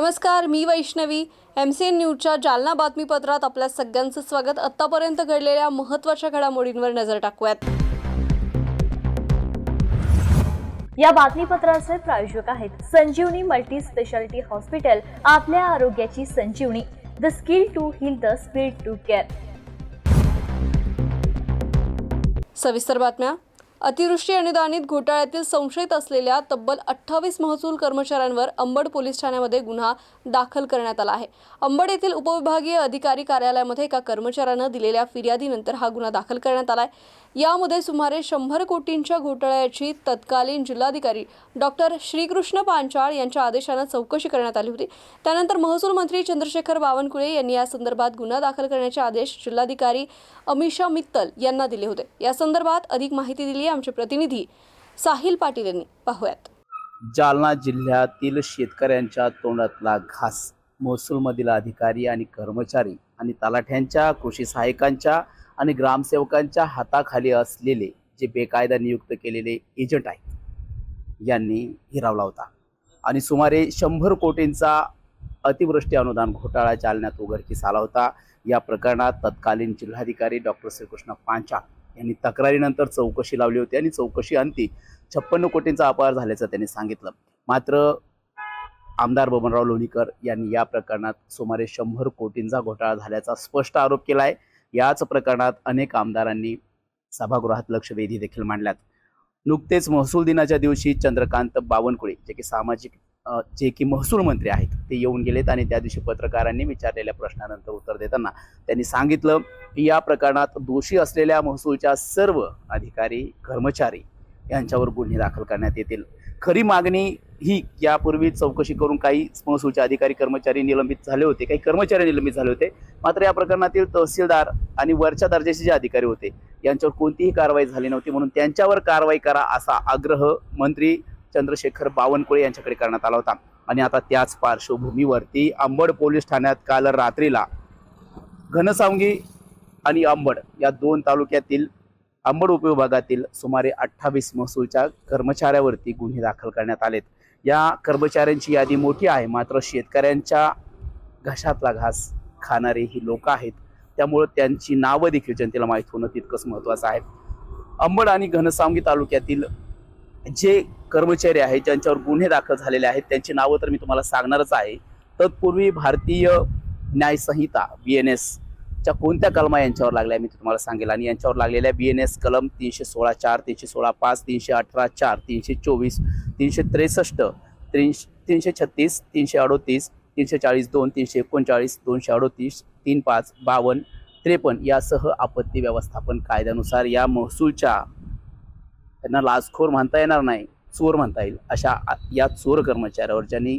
नमस्कार मी Vaishnavi. M C N न्यूजच्या जालना बातमीपत्रात आपल्या सगळ्यांचं स्वागत. आत्तापर्यंत घडलेल्या महत्त्वाच्या घडामोडींवर नजर टाकूयात. या बातमीपत्राचे प्रायोजक आहेत संजीवनी मल्टी स्पेशालिटी हॉस्पिटल आपल्या आरोग्याची Sanjeevani. The skill to heal the speed to care सविस्तर बातम्या. अतिवृष्टी अनुदानित घोटाळ्यातील संशयित असलेल्या तब्बल अठ्ठावीस महसूल कर्मचाऱ्यांवर अंबड पोलीस ठाण्यामध्ये गुन्हा दाखल करण्यात आला आहे. अंबड येथील उपविभागीय अधिकारी कार्यालयामध्ये एका कर्मचाऱ्यानं दिलेल्या फिर्यादीनंतर हा गुन्हा दाखल करण्यात आला आहे. यामध्ये सुमारे शंभर कोटींच्या घोटाळ्याची तत्कालीन जिल्हाधिकारी डॉक्टर श्रीकृष्ण पांचाळ यांच्या आदेशानं चौकशी करण्यात आली होती. त्यानंतर महसूल मंत्री चंद्रशेखर बावनकुळे यांनी या संदर्भात गुन्हा दाखल करण्याचे आदेश जिल्हाधिकारी अमिषा मित्तल यांना दिले होते. या संदर्भात अधिक माहिती दिली आहे. आमचे प्रतिनिधी साहिल पाटील यांनी पाहूयात. जालना जिल्ह्यातील शेतकऱ्यांच्या तोंडातला घास महसूलमधील अधिकारी आणि कर्मचारी आणि तलाठ्यांच्या कृषी सहाय्यकांच्या आणि ग्रामसेवकांच्या हाताखाली असलेले जे बेकायदा नियुक्त केलेले एजंट आहेत यांनी हिरावला होता आणि सुमारे शंभर कोटींचा अतिवृष्टी अनुदान घोटाळा जालन्यात उघडकीस आला होता. या प्रकरणात तत्कालीन जिल्हाधिकारी डॉक्टर श्रीकृष्ण पांचाळ यांनी तक्रारीनंतर चौकशी लावली होती आणि चौकशी अंती छप्पन्न कोटींचा अपहार झाल्याचं त्यांनी सांगितलं. मात्र आमदार बबनराव लोणीकर यांनी या प्रकरणात सुमारे शंभर कोटींचा घोटाळा झाल्याचा स्पष्ट आरोप केला आहे याच प्रकरणात अनेक आमदारांनी सभागृहात लक्षवेधी देखील मांडल्यात. नुकतेच महसूल दिनाच्या दिवशी चंद्रकांत बावनकुळे जे की सामाजिक जे की महसूल मंत्री आहेत ते येऊन गेलेत आणि त्या दिवशी पत्रकारांनी विचारलेल्या प्रश्नानंतर उत्तर देताना त्यांनी सांगितलं की या प्रकरणात दोषी असलेल्या महसूलच्या सर्व अधिकारी कर्मचारी यांच्यावर गुन्हे दाखल करण्यात येतील. खरी मागणी ही यापूर्वी चौकशी करून काही महसूलचे अधिकारी कर्मचारी निलंबित झाले होते काही कर्मचारी निलंबित झाले होते. मात्र या प्रकरणातील तहसीलदार आणि वरच्या दर्जाचे जे अधिकारी होते यांच्यावर कोणतीही कारवाई झाली नव्हती. म्हणून त्यांच्यावर कारवाई करा असा आग्रह मंत्री चंद्रशेखर बावनकुळे यांच्याकडे करण्यात आला होता. आणि आता त्याच पार्श्वभूमीवरती अंबड पोलीस ठाण्यात काल रात्रीला घनसावंगी आणि अंबड या दोन तालुक्यातील अंबड उपविभागातील सुमारे अठ्ठावीस महसूलच्या कर्मचाऱ्यावरती गुन्हे दाखल करण्यात आलेत. या कर्मचाऱ्यांची यादी मोठी आहे. मात्र शेतकऱ्यांच्या घशातला घास खाणारे ही लोक आहेत. त्यामुळं त्यांची नावं देखील जनतेला माहीत होणं तितकंच महत्त्वाचं आहे. अंबड आणि घनसावंगी तालुक्यातील जे कर्मचारी आहेत ज्यांच्यावर गुन्हे दाखल झालेले आहेत त्यांची नावं तर मी तुम्हाला सांगणारच आहे. तत्पूर्वी भारतीय न्यायसंहिता बी एन एसच्या कोणत्या कलमा यांच्यावर लागल्या मी तुम्हाला सांगेल. आणि यांच्यावर लागलेल्या बी एन एस कलम तीनशे सोळा चार तीनशे सोळा पाच तीनशे अठरा चार तीनशे चोवीस तीनशे त्रेसष्ट तीनशे तीनशे छत्तीस तीनशे अडोतीस तीनशे चाळीस दोन तीनशे एकोणचाळीस दोनशे अडोतीस तीन पाच बावन्न त्रेपन्न यासह आपत्ती व्यवस्थापन कायद्यानुसार या महसूलच्या त्यांना लाचखोर म्हणता येणार नाही चोर म्हणता येईल अशा या चोर कर्मचाऱ्यावर ज्यांनी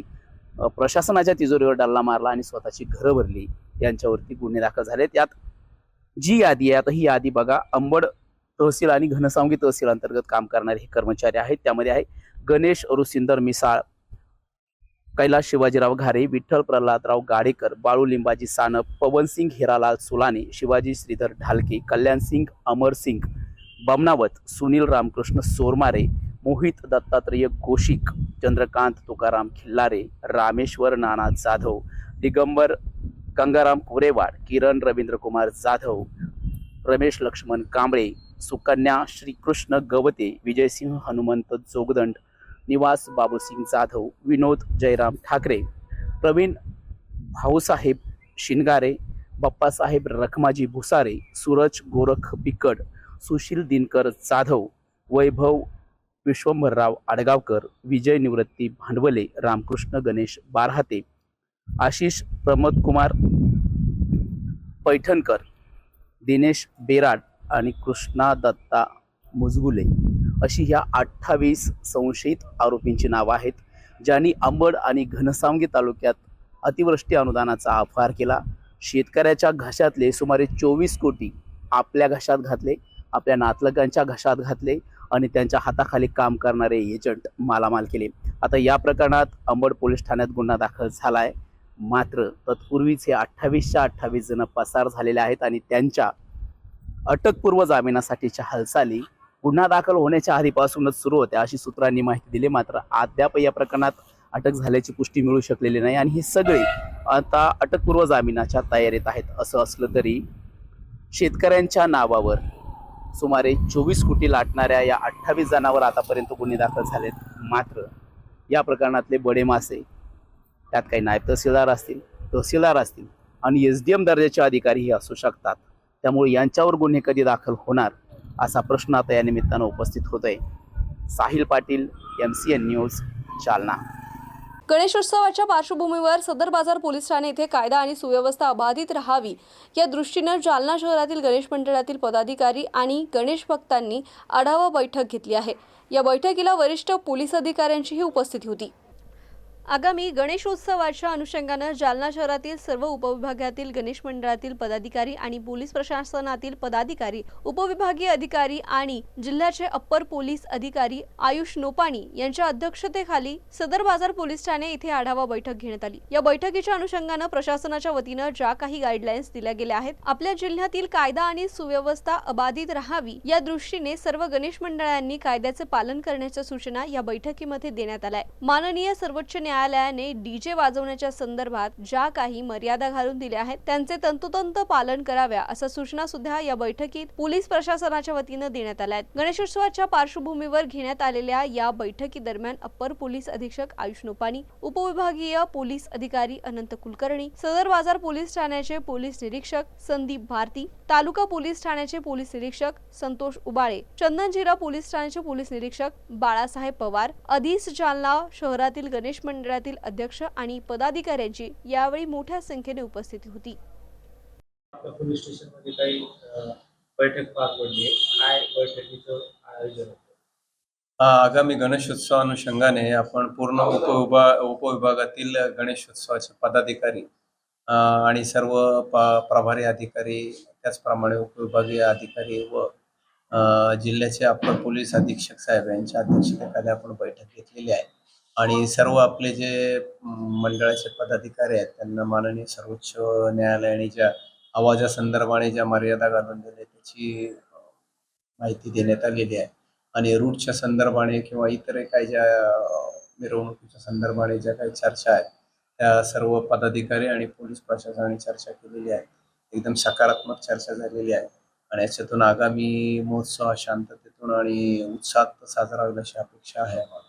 प्रशासनाच्या तिजोरीवर डल्ला मारला आणि स्वतःची घरं भरली यांच्यावरती गुन्हे दाखल झाले. त्यात जी यादी आहे आता ही यादी बघा अंबड तहसील आणि घनसावंगी तहसील अंतर्गत काम करणारे हे कर्मचारी आहेत. त्यामध्ये आहे गणेश रुसिंदर मिसाळ कैलास शिवाजीराव घारे विठ्ठल प्रल्हादराव गाडेकर बाळू लिंबाजी सानप पवनसिंग हिरालाल सुलाने शिवाजी श्रीधर ढालके कल्याणसिंग अमरसिंग बमनावत सुनील रामकृष्ण सोरमारे मोहित दत्तात्रेय गोशिक चंद्रकांत तुकाराम खिल्लारे रामेश्वर नाना जाधव दिगंबर गंगाराम कोरेवाड किरण रवींद्रकुमार जाधव रमेश लक्ष्मण कांबळे सुकन्या श्रीकृष्ण गवते विजयसिंह हनुमंत जोगदंड निवास बाबूसिंग जाधव विनोद जयराम ठाकरे प्रवीण भाऊसाहेब शिनगारे बाप्पासाहेब रखमाजी भुसारे सूरज गोरख बिकड सुशील दिनकर जाधव वैभव विश्वंभरराव आडगावकर विजय निवृत्ती भांडवले रामकृष्ण गणेश बारहाते आशिष प्रमोदकुमार पैठणकर दिनेश बेराड आणि कृष्णा दत्ता मुजगुले अशी ह्या अठ्ठावीस संशयित आरोपींची नावं आहेत ज्यांनी अंबड आणि घनसावंगी तालुक्यात अतिवृष्टी अनुदानाचा अपहार केला. शेतकऱ्याच्या घशातले सुमारे चोवीस कोटी आपल्या घशात घातले. आपल्या नातलगांच्या घशात घातले आणि त्यांच्या हाताखाली काम करणारे एजंट मालामाल केले. आता या प्रकरणात अंबड पोलीस ठाण्यात गुन्हा दाखल झाला आहे मात्र तत्पूर्वीच हे अठ्ठावीसच्या अठ्ठावीस जण पसार झालेले आहेत आणि त्यांच्या अटकपूर्व जामिनासाठीच्या हालचाली गुन्हा दाखल होण्याच्या आधीपासूनच सुरू होत्या अशी सूत्रांनी माहिती दिली. मात्र अद्याप या प्रकरणात अटक झाल्याची पुष्टी मिळू शकलेली नाही आणि हे सगळे आता अटकपूर्व जामिनाच्या तयारीत आहेत. असं असलं तरी शेतकऱ्यांच्या नावावर सुमारे चोवीस कोटी लाटणाऱ्या या अठ्ठावीस जणांवर आतापर्यंत गुन्हे दाखल झालेत. मात्र या प्रकरणातले बडे मासे त्यात काही नायब तहसीलदार असतील तहसीलदार असतील आणि एस डी एम दर्जाचे अधिकारीही असू शकतात. त्यामुळे यांच्यावर गुन्हे कधी दाखल होणार असा प्रश्न आता या निमित्तानं उपस्थित होत आहे Sahil Patil M C N news Jalna. गणेशोत्सवाच्या पार्श्वभूमीवर सदर बाजार पोलीस ठाणे येथे कायदा आणि सुव्यवस्था अबाधित राहावी या दृष्टीनं जालना शहरातील गणेश मंडळातील पदाधिकारी आणि गणेश भक्तांनी आढावा बैठक घेतली आहे. या बैठकीला वरिष्ठ पोलीस अधिकाऱ्यांचीही उपस्थिती होती. आगामी गणेशोत्सवाच्या अनुषंगानं जालना शहरातील सर्व उपविभागातील गणेश मंडळातील पदाधिकारी आणि पोलीस प्रशासनातील पदाधिकारी उपविभागीय अधिकारी आणि जिल्ह्याचे अप्पर पोलीस अधिकारी आयुष नोपाणी यांच्या अध्यक्षतेखाली सदर बाजार पोलीस ठाणे येथे आढावा बैठक घेण्यात आली या बैठकीच्या अनुषंगानं प्रशासनाच्या वतीनं ज्या काही गाईडलाईन्स दिल्या गेल्या आहेत आपल्या जिल्ह्यातील कायदा आणि सुव्यवस्था अबाधित राहावी या दृष्टीने सर्व गणेश मंडळांनी कायद्याचे पालन करण्याच्या सूचना या बैठकीमध्ये देण्यात आल्या आहेत. माननीय सर्वोच्च न्यायालयाने डीजे वाजवण्याच्या संदर्भात ज्या काही मर्यादा घालून दिल्या आहेत त्यांचे तंतोतंत पालन कराव्या अशा सूचना सुद्धा या बैठकीत पोलीस प्रशासनाच्या वतीनं देण्यात आल्या आहेत. गणेशोत्सवाच्या पार्श्वभूमीवर घेण्यात आलेल्या या बैठकीदरम्यान अप्पर पोलीस अधीक्षक आयुष नोपानी उपविभागीय पोलीस अधिकारी अनंत कुलकर्णी सदर बाजार पोलीस ठाण्याचे पोलीस निरीक्षक संदीप भारती तालुका पोलीस ठाण्याचे पोलीस निरीक्षक संतोष उबाळे चंदनजिरा पोलीस ठाण्याचे पोलीस निरीक्षक बाळासाहेब पवार अधिस जालना शहरातील गणेश मंडळ मंडळातील अध्यक्ष आणि पदाधिकाऱ्यांची यावेळी मोठ्या संख्येने उपस्थिती होती. आपल्या पोलीस स्टेशनमध्ये काही अ, बैठक पार पडली आहे. काय बैठकीचं आयोजन होतं? आ, आगामी गणेशोत्सवानुषंगाने आपण पूर्ण उपविभा उपविभागातील गणेशोत्सवाचे पदाधिकारी आणि सर्व प्रभारी अधिकारी त्याचप्रमाणे उपविभागीय अधिकारी व जिल्ह्याचे अप्पर पोलीस अधीक्षक साहेब यांच्या अध्यक्षतेखाली आपण बैठक घेतलेली आहे. आणि सर्व आपले जे मंडळाचे पदाधिकारी आहेत त्यांना माननीय सर्वोच्च न्यायालयाने ज्या आवाजासंदर्भाने ज्या मर्यादा घालून दिल्या त्याची माहिती देण्यात आलेली आहे. आणि रूटच्या संदर्भाने किंवा इतर काही ज्या मिरवणुकीच्या संदर्भाने ज्या काही चर्चा आहेत त्या सर्व पदाधिकारी आणि पोलीस प्रशासनाने चर्चा केलेली आहे. एकदम सकारात्मक चर्चा झालेली आहे. आणि याच्यातून आगामी महोत्सव शांततेतून आणि उत्साहात साजरा होईल अशी अपेक्षा आहे आम्हाला.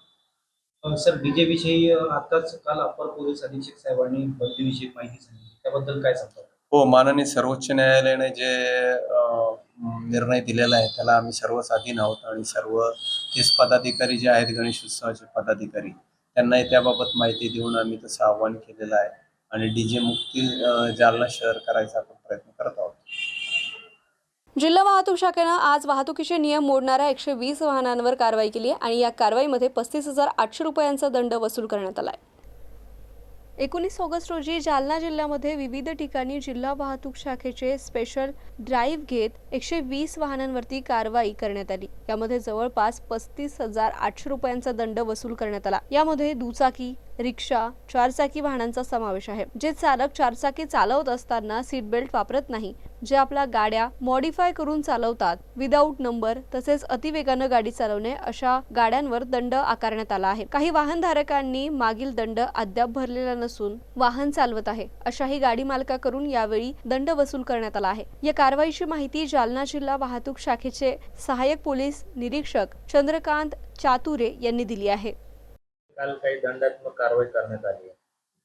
सर डीजे विषयी आताच काल अप्पर पोलीस अधीक्षक साहेबांनी बंदीविषयी माहिती सांगितली. त्याबद्दल काय सांगतात हो माननीय सर्वोच्च न्यायालयाने जे निर्णय दिलेला आहे त्याला आम्ही सर्वच अधीन आहोत आणि सर्व तेच पदाधिकारी जे आहेत गणेश उत्सवाचे पदाधिकारी त्यांनाही त्याबाबत माहिती देऊन आम्ही तसं आव्हान केलेलं आहे. आणि डीजे मुक्ती जालना शहर करायचा आपण प्रयत्न करत आहोत. जिल्हा वाहतूक शाखेनं आज वाहतुकीचे नियम मोडणाऱ्या एकशे वीस वाहनांवर कारवाई केली आहे आणि या कारवाईमध्ये पस्तीस हजार आठशे रुपयांचा दंड वसूल करण्यात आला आहे. एकोणीस ऑगस्ट रोजी जालना जिल्ह्यामध्ये विविध ठिकाणी जिल्हा वाहतूक शाखेचे स्पेशल ड्राईव्ह घेत एकशे वीस वाहनांवरती कारवाई करण्यात आली. यामध्ये जवळपास पस्तीस हजार आठशे रुपयांचा दंड वसूल करण्यात आला. यामध्ये दुचाकी रिक्षा चारचाकी वाहनांचा समावेश आहे. जे चालक चारचाकी चालवत असताना सीट बेल्ट वापरत नाही जे आपल्या गाड्या मॉडिफाय करून चालवतात विदाऊट नंबर तसेच अतिवेगानं गाडी चालवणे अशा गाड्यांवर दंड आकारण्यात आला आहे. काही वाहनधारकांनी मागील दंड अद्याप भरलेला नसून वाहन चालवत आहे. अशाही गाडी मालकाकडून यावेळी दंड वसूल करण्यात आला आहे. या कारवाईची माहिती जालना जिल्हा वाहतूक शाखेचे सहाय्यक पोलीस निरीक्षक चंद्रकांत चातुरे यांनी दिली आहे. काल काही दंडात्मक कारवाई करण्यात आली आहे.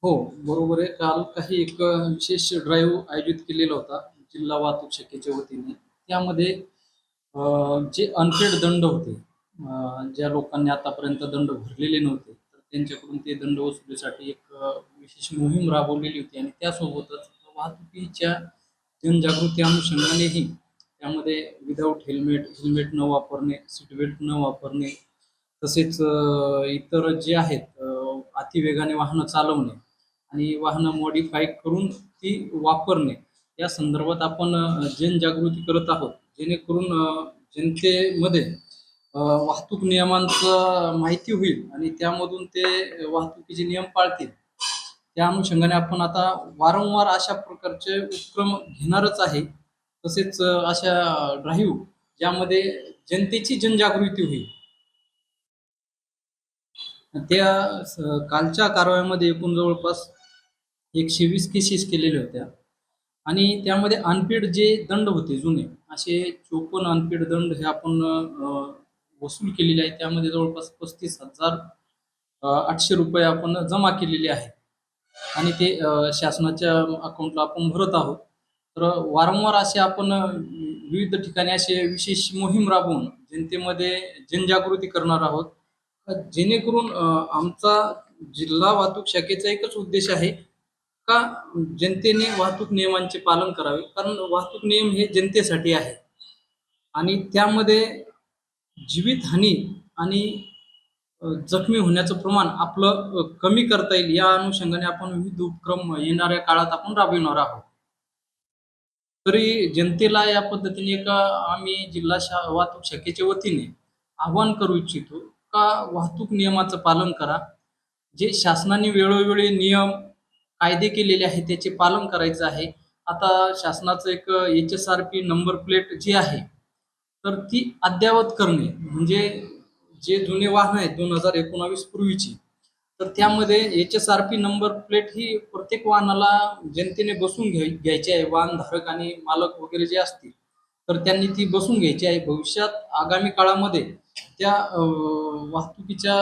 हो बरोबर आहे. काल काही एक विशेष ड्राईव्ह आयोजित केलेला होता जिल्हा वाहतूक शाखेच्या वतीने. त्यामध्ये जे अनपेड दंड होते ज्या लोकांनी आतापर्यंत दंड भरलेले नव्हते तर त्यांच्याकडून ते दंड वसुलीसाठी एक विशेष मोहीम राबवलेली होती आणि त्यासोबतच वाहतुकीच्या जनजागृती अनुषंगानेही त्यामध्ये विदाऊट हेल्मेट हेल्मेट न वापरणे सीट बेल्ट न वापरणे तसेच इतर जे आहेत अतिवेगाने वाहनं चालवणे आणि वाहनं मॉडिफाय करून ती वापरणे या संदर्भात आपण जनजागृती करत आहोत. जेणेकरून जनतेमध्ये वाहतूक नियमांचं माहिती होईल आणि त्यामधून ते वाहतुकीचे नियम पाळतील. त्या अनुषंगाने आपण आता वारंवार अशा प्रकारचे उपक्रम घेणारच आहे. तसेच अशा ड्राईव्ह ज्यामध्ये जनतेची जनजागृती होईल. त्या स- कालच्या कारवाईमध्ये एकूण जवळपास एकशे वीस केसेस केलेल्या होत्या. आणि त्यामध्ये अनपेड जे दंड होते जुने असे चोपन्न अनपेड दंड हे आपण अ, वसूल केलेले आहे त्यामध्ये जवळपास पस्तीस हजार अ, आठशे रुपये आपण जमा केलेले आहे आणि ते अ, शासनाच्या अकाउंटला आपण भरत आहोत. तर वारंवार असे आपण अ, विविध ठिकाणी असे विशेष मोहीम राबवून जनतेमध्ये जनजागृती करणार आहोत. जेणेकरून आमचा जिल्हा वाहतूक शाखेचा एकच उद्देश आहे का जनतेने वाहतूक नियमांचे पालन करावे? कारण वाहतूक नियम हे जनतेसाठी आहे. आणि त्यामध्ये जीवितहानी आणि जखमी होण्याचं प्रमाण आपलं कमी करता येईल. या अनुषंगाने आपण विविध उपक्रम येणाऱ्या काळात आपण राबविणार आहोत. तरी जनतेला या पद्धतीने का आम्ही जिल्हा शा वाहतूक शाखेच्या वतीने आवाहन करू इच्छितो का वाहतूक नियमाचं पालन करा. जे शासनाने वेळोवेळी नियम कायदे केलेले आहेत त्याचे पालन करायचं आहे. आता शासनाचं एक H S R P number plate जी आहे तर ती अद्ययावत करणे म्हणजे जे जुने वाहन आहेत दोन हजार एकोणावीस पूर्वीची तर त्यामध्ये H S R P number plate ही प्रत्येक वाहनाला जनतेने बसून घ्याय घ्यायची आहे. वाहनधारक आणि मालक वगैरे जे असतील तर त्यांनी ती बसून घ्यायची आहे. भविष्यात आगामी काळामध्ये त्या वाहतुकीच्या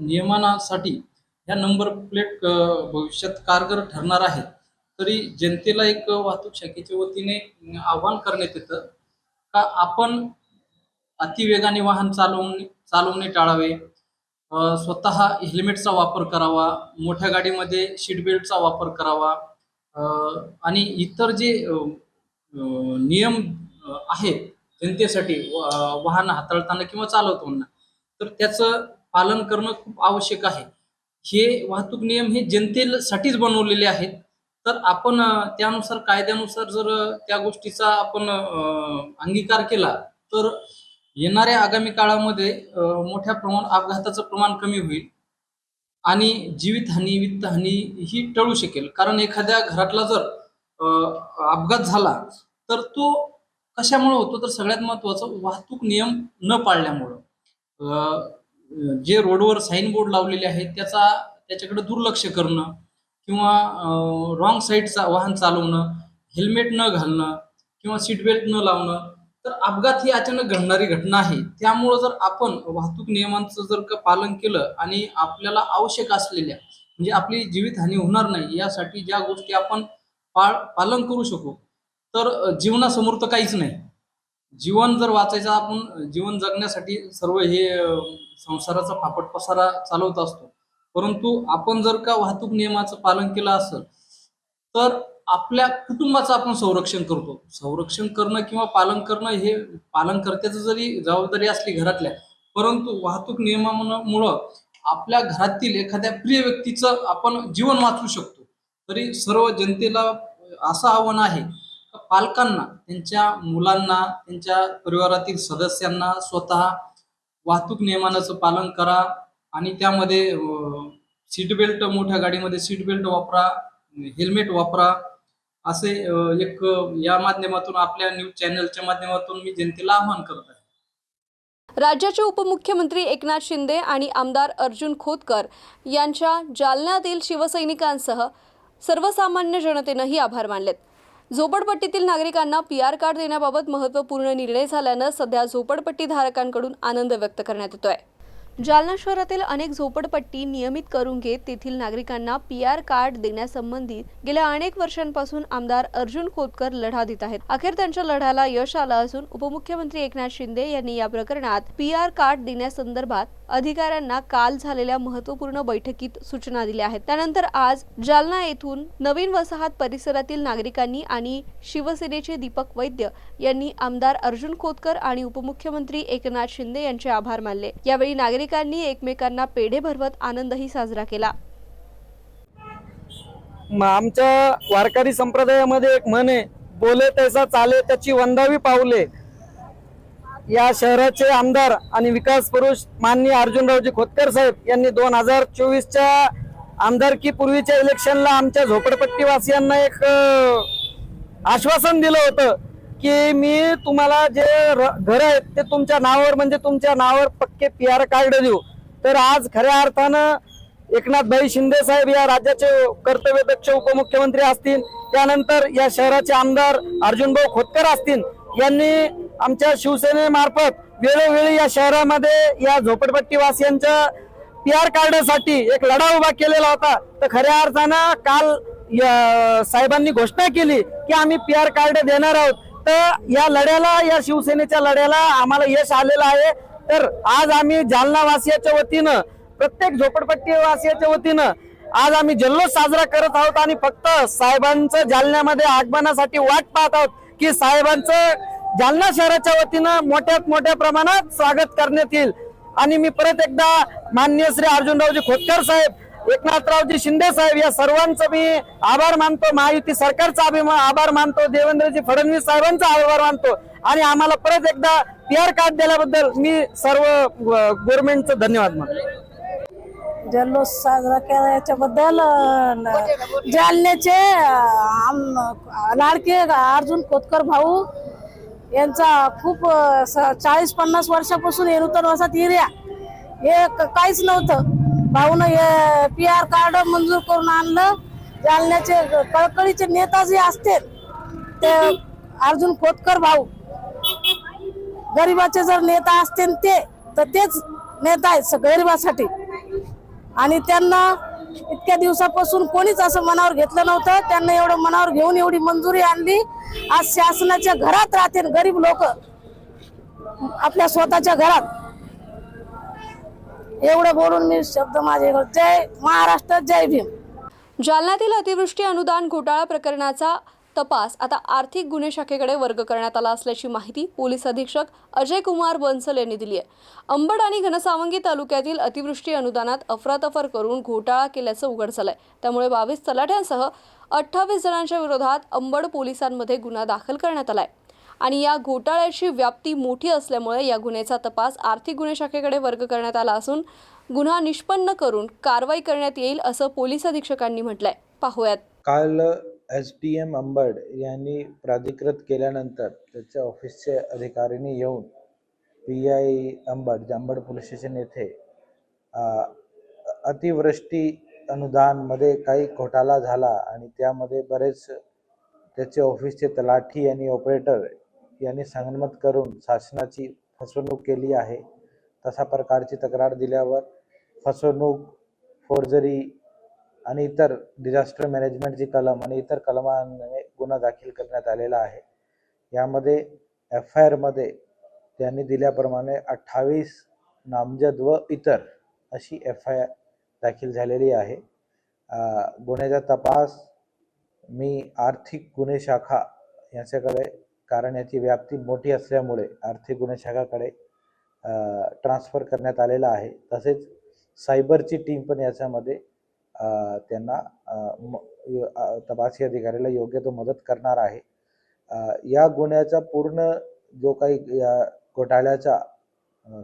नियमनासाठी ह्या नंबर प्लेट भविष्यात कारगर ठरणार आहेत तरी जनतेला एक वाहतूक शाखेच्या वतीने आवाहन करण्यात येतं का आपण अतिवेगाने वाहन चालवणे चालवणे टाळावे स्वतः हेल्मेटचा वापर करावा मोठ्या गाडीमध्ये सीटबेल्टचा वापर करावा आणि इतर जे नियम आहेत जनतेसाठी वाहन हाताळताना किंवा चालवताना. तर त्याचं पालन करणं खूप आवश्यक आहे. हे वाहतूक नियम हे जनतेसाठीच बनवलेले आहेत. तर आपण त्यानुसार कायद्यानुसार जर त्या गोष्टीचा आपण अंगीकार केला तर येणाऱ्या आगामी काळामध्ये मोठ्या प्रमाणात अपघाताचं प्रमाण कमी होईल. आणि जीवितहानी वित्तहानी ही टळू शकेल. कारण एखाद्या घरातला जर अपघात झाला तर तो कशामुळे होतो? तर सगळ्यात महत्वाचं वाहतूक नियम न पाळल्यामुळं. जे रोडवर साईन बोर्ड लावलेले आहेत त्याचा त्याच्याकडे दुर्लक्ष करणं किंवा रॉंग साईडचा वाहन चालवणं हेल्मेट न घालणं किंवा सीट बेल्ट न लावणं तर अपघात ही अचानक घडणारी घटना आहे. त्यामुळं जर आपण वाहतूक नियमांचं जर का पालन केलं आणि आपल्याला आवश्यक असलेल्या म्हणजे आपली जीवितहानी होणार नाही यासाठी ज्या गोष्टी आपण पाळ पालन करू शकू तर जीवनासमोर तर काहीच नाही. जीवन जर वाचायचं आपण जीवन जगण्यासाठी सर्व हे संसाराचा फापट पसारा चालवत असतो. परंतु आपण जर का वाहतूक नियमाचं पालन केलं असेल तर आपल्या कुटुंबाचं आपण संरक्षण करतो. संरक्षण करणं किंवा पालन करणं हे पालनकर्त्याचं जरी जबाबदारी असली घरातल्या परंतु वाहतूक नियमामुळं आपल्या घरातील एखाद्या प्रिय व्यक्तीचं आपण जीवन वाचवू शकतो. तरी सर्व जनतेला असं आव्हान आहे पालकांना त्यांच्या मुलांना त्यांच्या परिवारातील सदस्यांना स्वतः वाहतूक नियमानाचं पालन करा आणि त्यामध्ये सीट बेल्ट मोठ्या गाडीमध्ये सीट बेल्ट वापरा हेल्मेट वापरा. असे एक या माध्यमातून आपल्या न्यूज चॅनलच्या माध्यमातून मी जनतेला आवाहन करत आहे. राज्याचे उपमुख्यमंत्री एकनाथ शिंदे आणि आमदार अर्जुन खोतकर यांच्या जालन्यातील शिवसैनिकांसह सर्वसामान्य जनतेनंही आभार मानलेत. झोपडपट्टीतील नागरिकांना पी आर कार्ड देण्याबाबत महत्त्वपूर्ण निर्णय झाल्यानं सध्या झोपडपट्टी धारकांकडून आनंद व्यक्त करण्यात येतोय. जालना शहरातील अनेक झोपडपट्टी नियमित करून घेत तेथील नागरिकांना पी आर कार्ड देण्यासंबंधी गेल्या अनेक वर्षांपासून आमदार अर्जुन खोतकर लढा देत आहेत. अखेर त्यांच्या लढ्याला यश आलं असून उपमुख्यमंत्री एकनाथ शिंदे यांनी या प्रकरणात पी आर कार्ड देण्यासंदर्भात अधिकाऱ्यांना काल झालेल्या महत्त्वपूर्ण बैठकीत सूचना दिल्या आहेत. त्यानंतर आज जालना येथून नवीन वसाहत परिसरातील नागरिकांनी आणि शिवसेनेचे दीपक वैद्य यांनी आमदार अर्जुन खोतकर आणि उपमुख्यमंत्री एकनाथ शिंदे यांचे आभार मानले. यावेळी नागरिक नागरिकांनी एकमेकांना पेढे भरवत आनंदही साजरा केला. आमच्या वारकरी संप्रदायामध्ये एक म्हण आहे बोले तैसा चाले त्याची वंदावी पावले. या शहराचे आमदार आणि विकास पुरुष माननीय अर्जुनरावजी खोतकर साहेब यांनी दोन हजार चोवीसच्या आमदारकी पूर्वीच्या इलेक्शनला आमच्या झोपडपट्टीवासियांना एक आश्वासन दिलं होतं. की मी तुम्हाला जे घर आहेत ते तुमच्या नावावर म्हणजे तुमच्या नावावर पक्के पी आर कार्ड देऊ. तर आज खऱ्या अर्थानं एकनाथभाई शिंदे साहेब या राज्याचे कर्तव्यदक्ष उपमुख्यमंत्री असतील. त्यानंतर या शहराचे आमदार अर्जुनभाऊ खोतकर असतील. यांनी आमच्या शिवसेनेमार्फत वेळोवेळी या शहरामध्ये या झोपडपट्टीवासियांच्या पी आर कार्डासाठी एक लढा उभा केलेला होता. तर खऱ्या अर्थानं काल या साहेबांनी घोषणा केली की आम्ही पी आर कार्ड देणार आहोत. तर या लढ्याला या शिवसेनेच्या लढ्याला आम्हाला यश आलेलं आहे. तर आज आम्ही जालनावासियाच्या वतीनं प्रत्येक झोपडपट्टीवासियाच्या वतीनं आज आम्ही जल्लोष साजरा करत आहोत आणि फक्त साहेबांचं जालन्यामध्ये आगमनासाठी वाट पाहत आहोत की साहेबांचं जालना शहराच्या वतीनं मोठ्यात मोठ्या प्रमाणात स्वागत करण्यात येईल. आणि मी परत एकदा माननीय श्री अर्जुनरावजी खोतकर साहेब एकनाथरावजी शिंदे साहेब या सर्वांचं मी आभार मानतो. महायुती सरकारचा अभिमान आभार मानतो. देवेंद्रजी फडणवीस साहेबांचा आभार मानतो. आणि आम्हाला परत एकदा पीआर कार्ड दिल्याबद्दल मी सर्व गव्हर्नमेंटचं धन्यवाद मानतो. जल्लोष साजरा केला याच्याबद्दल जालन्याचे लाडके अर्जुन खोतकर भाऊ यांचा खूप चाळीस पन्नास वर्षापासून हे नूतन वसात एरिया हे काहीच नव्हतं. भाऊन हे पी आर कार्ड मंजूर करून आणलं. जालन्याचे कळकळीचे नेता जे असते ते अर्जुन खोतकर भाऊ. गरिबाचे जर नेता असतील ते तर तेच नेता आहेत गरीबासाठी गरिबासाठी. आणि त्यांना इतक्या दिवसापासून कोणीच असं मनावर घेतलं नव्हतं. त्यांना एवढं मनावर घेऊन एवढी मंजुरी आणली. आज शासनाच्या घरात राहते गरीब लोक. आपल्या स्वतःच्या घरात. एवढं बोलून मी शब्द माझे जय महाराष्ट्र जय भीम. जालन्यातील अतिवृष्टी अनुदान घोटाळा प्रकरणाचा तपास आता आर्थिक गुन्हे शाखेकडे वर्ग करण्यात आला असल्याची माहिती पोलीस अधीक्षक अजय कुमार बन्सल यांनी दिली आहे. अंबड आणि घनसावंगी तालुक्यातील अतिवृष्टी अनुदानात अफरातफर करून घोटाळा केल्याचं उघड झालंय. त्यामुळे बावीस तलाठ्यांसह अठ्ठावीस जणांच्या विरोधात अंबड पोलिसांमध्ये गुन्हा दाखल करण्यात आलाय. आणि या घोटाळ्याची व्याप्ती मोठी असल्यामुळे या गुन्ह्याचा तपास आर्थिक गुन्हे शाखेकडे वर्ग करण्यात आला असून गुन्हा निष्पन्न करून कारवाई करण्यात येईल असं पोलीस अधीक्षकांनी म्हटलंय. पाहूयात. काल एस डी एम अंबड यांनी प्राधिकृत केल्यानंतर त्याच्या ऑफिसचे अधिकाऱ्यांनी येऊन P I Ambad Jambad police station येथे अतिवृष्टी अनुदानमध्ये काही घोटाळा झाला आणि त्यामध्ये बरेच त्याचे ऑफिसचे तलाठी आणि ऑपरेटर यांनी संगनमत करून शासनाची फसवणूक केली आहे. तशा प्रकारची तक्रार दिल्यावर फसवणूक फोर्जरी आणि इतर डिझास्टर मॅनेजमेंटची कलम आणि इतर कलमांमुळे गुन्हा दाखल करण्यात आलेला आहे. यामध्ये एफ आय आरमध्ये त्यांनी दिल्याप्रमाणे अठ्ठावीस नामजद व इतर अशी एफ आय आर दाखल झालेली आहे. गुन्ह्याचा तपास मी आर्थिक गुन्हे शाखा यांच्याकडे कारण याची व्याप्ती मोठी असल्यामुळे आर्थिक गुन्हे शाखाकडे ट्रान्स्फर करण्यात आलेला आहे. तसेच सायबरची टीम पण याच्यामध्ये त्यांना तपासी अधिकाऱ्याला योग्य तो मदत करणार आहे. या गुन्ह्याचा पूर्ण जो काही या घोटाळ्याचा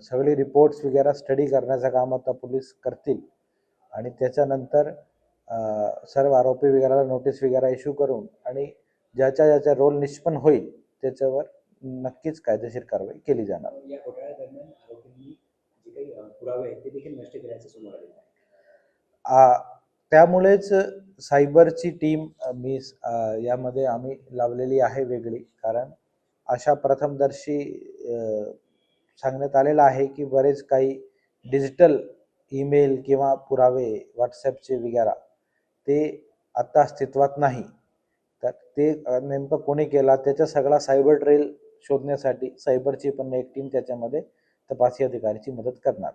सगळे रिपोर्ट्स वगैरे स्टडी करण्याचं काम आता पोलीस करतील. आणि त्याच्यानंतर सर्व आरोपी वगैरेला नोटीस वगैरे इश्यू करून आणि ज्याच्या ज्याचा रोल निष्पन्न होईल त्याच्यावर नक्कीच कायदेशीर कारवाई केली जाणार. त्यामुळेच सायबरची टीम मी यामध्ये आम्ही लावलेली आहे वेगळी. कारण अशा प्रथमदर्शी सांगण्यात आलेलं आहे की बरेच काही डिजिटल ईमेल किंवा पुरावे व्हॉट्सॲपचे वगैरे ते आत्ता अस्तित्वात नाही. तर ते नेमकं कोणी केला? त्याचा सगळा सायबर ट्रेल शोधण्यासाठी सायबरची पण एक टीम त्याच्यामध्ये तपासी अधिकारीची मदत करणार.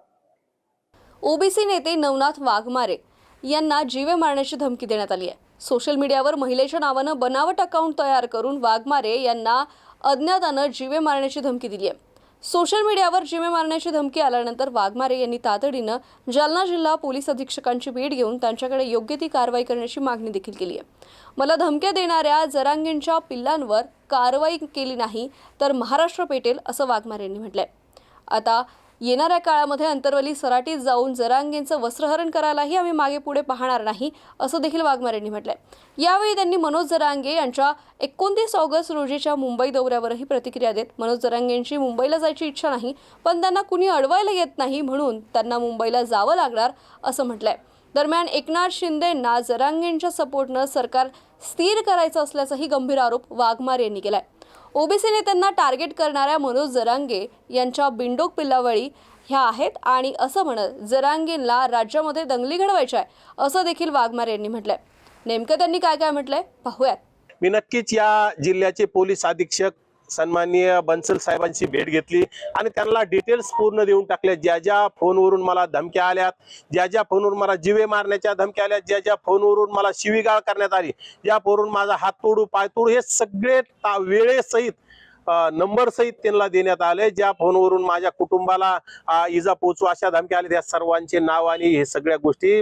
ओबीसी नेते नवनाथ वाघमारे यांना जीवे मारण्याची धमकी देण्यात आली आहे. सोशल मीडियावर महिलेच्या नावानं बनावट अकाउंट तयार करून वाघमारे यांना अज्ञातानं जीवे मारण्याची धमकी दिली आहे. सोशल मीडियावर जिमे मारण्याची धमकी आल्यानंतर वाघमारे यांनी तातडीनं जालना जिल्हा पोलीस अधीक्षकांची भेट घेऊन त्यांच्याकडे योग्य ती कारवाई करण्याची मागणी देखील केली आहे. मला धमक्या देणाऱ्या जरांगींच्या पिल्लांवर कारवाई केली नाही तर महाराष्ट्र पेटेल असं वाघमारे यांनी म्हटलंय. आता येणाऱ्या काळामध्ये अंतरवली सराटीत जाऊन जरांगेंचं वस्त्रहरण करायलाही आम्ही मागे पुढे पाहणार नाही असं देखील वाघमारे यांनी म्हटलंय. यावेळी त्यांनी मनोज जरांगे यांच्या एकोणतीस ऑगस्ट रोजीच्या मुंबई दौऱ्यावरही प्रतिक्रिया देत मनोज जरांगेंची मुंबईला जायची इच्छा नाही पण त्यांना कुणी अडवायला येत नाही म्हणून त्यांना मुंबईला जावं लागणार असं म्हटलंय. दरम्यान एकनाथ शिंदेंना जरांगेंच्या सपोर्टनं सरकार स्थिर करायचं असल्याचाही गंभीर आरोप वाघमारे यांनी केलाय. ओबीसी नेत्यांना टार्गेट करणाऱ्या मनोज जरांगे यांच्या बिंडोक पिल्लावळी ह्या आहेत आणि असं म्हणत जरांगेंना राज्यामध्ये दंगली घडवायच्या आहे असं देखील वाघमारे यांनी म्हटलंय. नेमकं त्यांनी काय काय म्हटलंय? पाहूयात. मी नक्कीच या जिल्ह्याचे पोलीस अधीक्षक सन्माननीय बन्सल साहेबांची भेट घेतली आणि त्यांना डिटेल्स पूर्ण देऊन टाकल्या ज्या ज्या फोनवरून मला धमक्या आल्यात ज्या ज्या फोनवरून मला जिवे मारण्याच्या धमक्या आल्या ज्या ज्या फोनवरून मला शिवीगाळ करण्यात आली या फोनवरून माझा हात तोडू पाय तोडू हे सगळे वेळेसहित नंबर सहित त्यांना देण्यात आले. ज्या फोनवरून माझ्या कुटुंबाला इजा पोहोचू अशा धमक्या आल्या. त्या सर्वांचे नाव आणि हे सगळ्या गोष्टी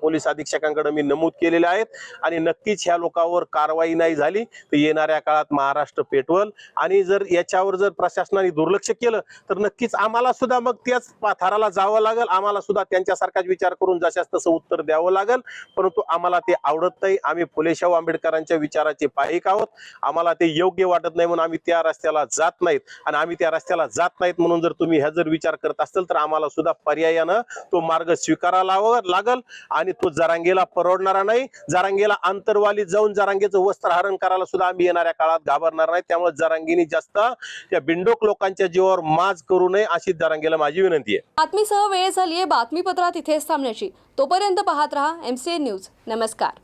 पोलीस अधीक्षकांकडे मी नमूद केलेल्या आहेत. आणि नक्कीच ह्या लोकांवर कारवाई नाही झाली तर येणाऱ्या काळात महाराष्ट्र पेटवल. आणि जर याच्यावर जर प्रशासनाने दुर्लक्ष केलं तर नक्कीच आम्हाला सुद्धा मग त्याच पाथाराला जावं लागेल. आम्हाला सुद्धा त्यांच्यासारखाच विचार करून जशाच तसं उत्तर द्यावं लागेल. परंतु आम्हाला ते आवडत नाही. आम्ही फुलेशाहू आंबेडकरांच्या विचाराचे पाहिक आहोत. आम्हाला ते योग्य वाटत नाही म्हणून आम्ही त्या रस्त्याला जात नाहीत आणि आम्ही त्या रस्त्याला जात नाहीत म्हणून जर तुम्ही ह्या जर विचार करत असाल तर आम्हाला सुद्धा पर्यायानं तो मार्ग स्वीकारावा लागल आणि तो जरांगेला परवडणारा नाही. जरांगेला अंतरवाली जाऊन जरांगेचं वस्त्रहरण करायला सुद्धा आम्ही येणाऱ्या काळात घाबरणार नाही. त्यामुळे जरांगीनी जास्त त्या बिंडोक लोकांच्या जीवावर माज करू नये अशी जरांगेला माझी विनंती आहे. बातमीसह वेळ झाली आहे बातमीपत्रात इथेच थांबण्याची. तोपर्यंत पाहत रहा एम सी न्यूज नमस्कार.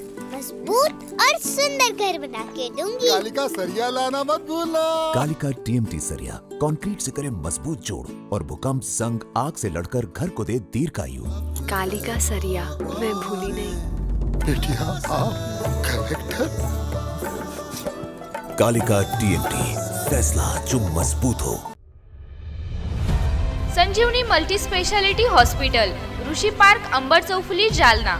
मज़बूत और सुंदर घर बना के दूँगी। कालिका सरिया लाना मत भूलना। कालिका टीएमटी सरिया कंक्रीट से करे मज़बूत जोड़ और भूकंप संग आग से लड़कर घर को दे दीर्घायु। कालिका सरिया मैं भूली नहीं। बेटिया आप कलेक्टर? कालिका टीएमटी फैसला जो मज़बूत हो। Sanjeevani multi speciality hospital Rishi park Ambad Chaufuli Jalna.